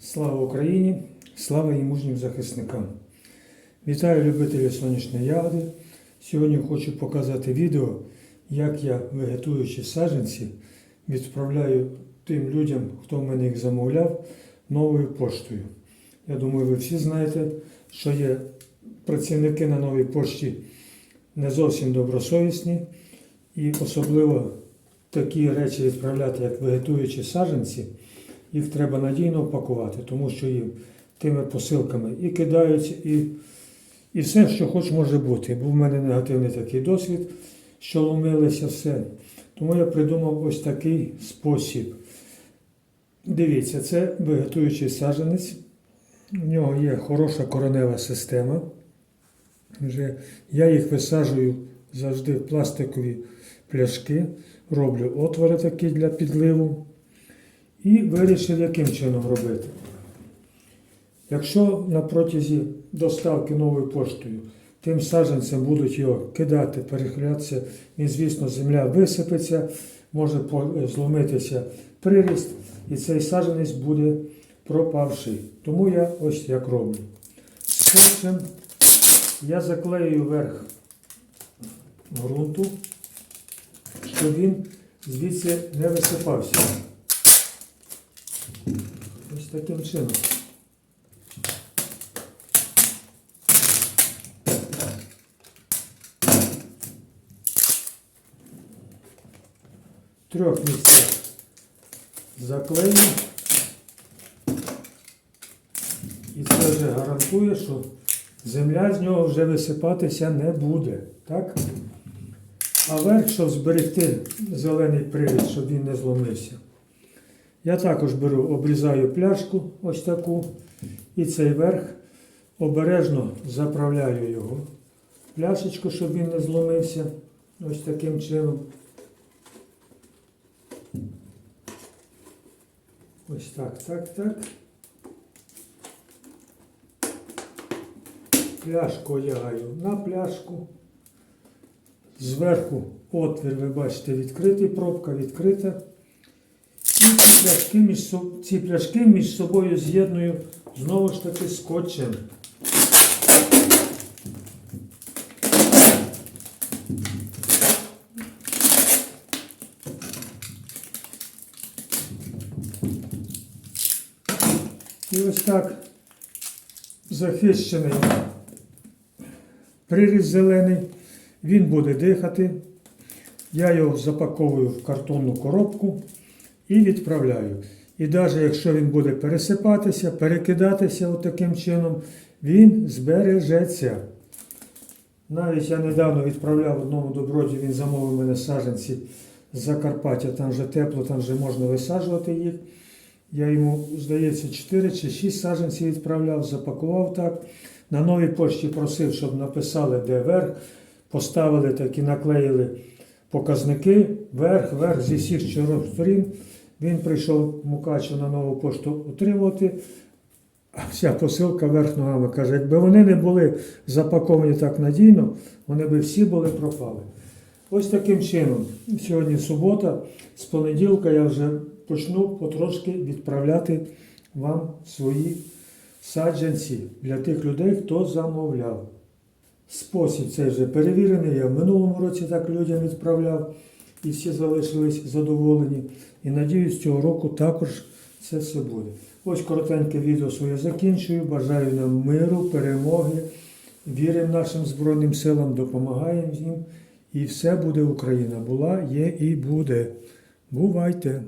Слава Україні! Слава і мужнім захисникам! Вітаю любителів сонячної ягоди. Сьогодні хочу показати відео, як я, вегетуючи саджанці, відправляю тим людям, хто мене їх замовляв, новою поштою. Я думаю, ви всі знаєте, що є працівники на новій пошті не зовсім добросовісні, і особливо такі речі відправляти, як вегетуючі саджанці, їх треба надійно пакувати, тому що їм тими посилками і кидаються, і, і все, що хоч може бути. Був в мене негативний такий досвід, що ломилося все. Тому я придумав ось такий спосіб. Дивіться, це вегетуючий саджанець. У нього є хороша коронева система. Вже я їх висаджую завжди в пластикові пляшки, роблю отвори такі для підливу. І вирішив, яким чином робити. Якщо на протязі доставки новою поштою тим саджанцям будуть його кидати, перехилятися, і, звісно, земля висипеться, може зломитися приріст, і цей саджанець буде пропавший. Тому я ось як роблю. Скотчем я заклею верх ґрунту, щоб він звідси не висипався. Ось таким чином. Трьох місцях заклею. І це вже гарантує, що земля з нього вже висипатися не буде. Так? А верх, щоб зберегти зелений привід, щоб він не зломився. Я також беру, обрізаю пляшку ось таку, і цей верх обережно заправляю його пляшечку, щоб він не зломився. Ось таким чином. Ось так, так, так. Пляшку одягаю на пляшку. Зверху отвір, ви бачите, відкритий, пробка відкрита. Пляшки між, ці пляшки між собою з'єдную знову ж таки скотчем. І ось так захищений приріз зелений, він буде дихати. Я його запаковую в картонну коробку і відправляю. І навіть якщо він буде пересипатися, перекидатися таким чином, він збережеться. Навіть я недавно відправляв одному доброді, він замовив мене саджанці з Закарпаття, там вже тепло, там вже можна висаджувати їх. Я йому, здається, 4 чи 6 саджанців відправляв, запакував так. На новій пошті просив, щоб написали, де верх, поставили так і наклеїли показники, верх, верх зі всіх сторін. Він прийшов Мукачу на нову пошту отримувати. А вся посилка верх ногами каже, якби вони не були запаковані так надійно, вони би всі були пропали. Ось таким чином. Сьогодні субота, з понеділка я вже почну потрошки відправляти вам свої саджанці для тих людей, хто замовляв. Спосіб цей вже перевірений. Я в минулому році так людям відправляв і всі залишились задоволені. І надіюсь, цього року також це все буде. Ось коротеньке відео своє закінчую. Бажаю нам миру, перемоги. Віримо нашим Збройним силам, допомагаємо їм. І все буде Україна. Була, є і буде. Бувайте!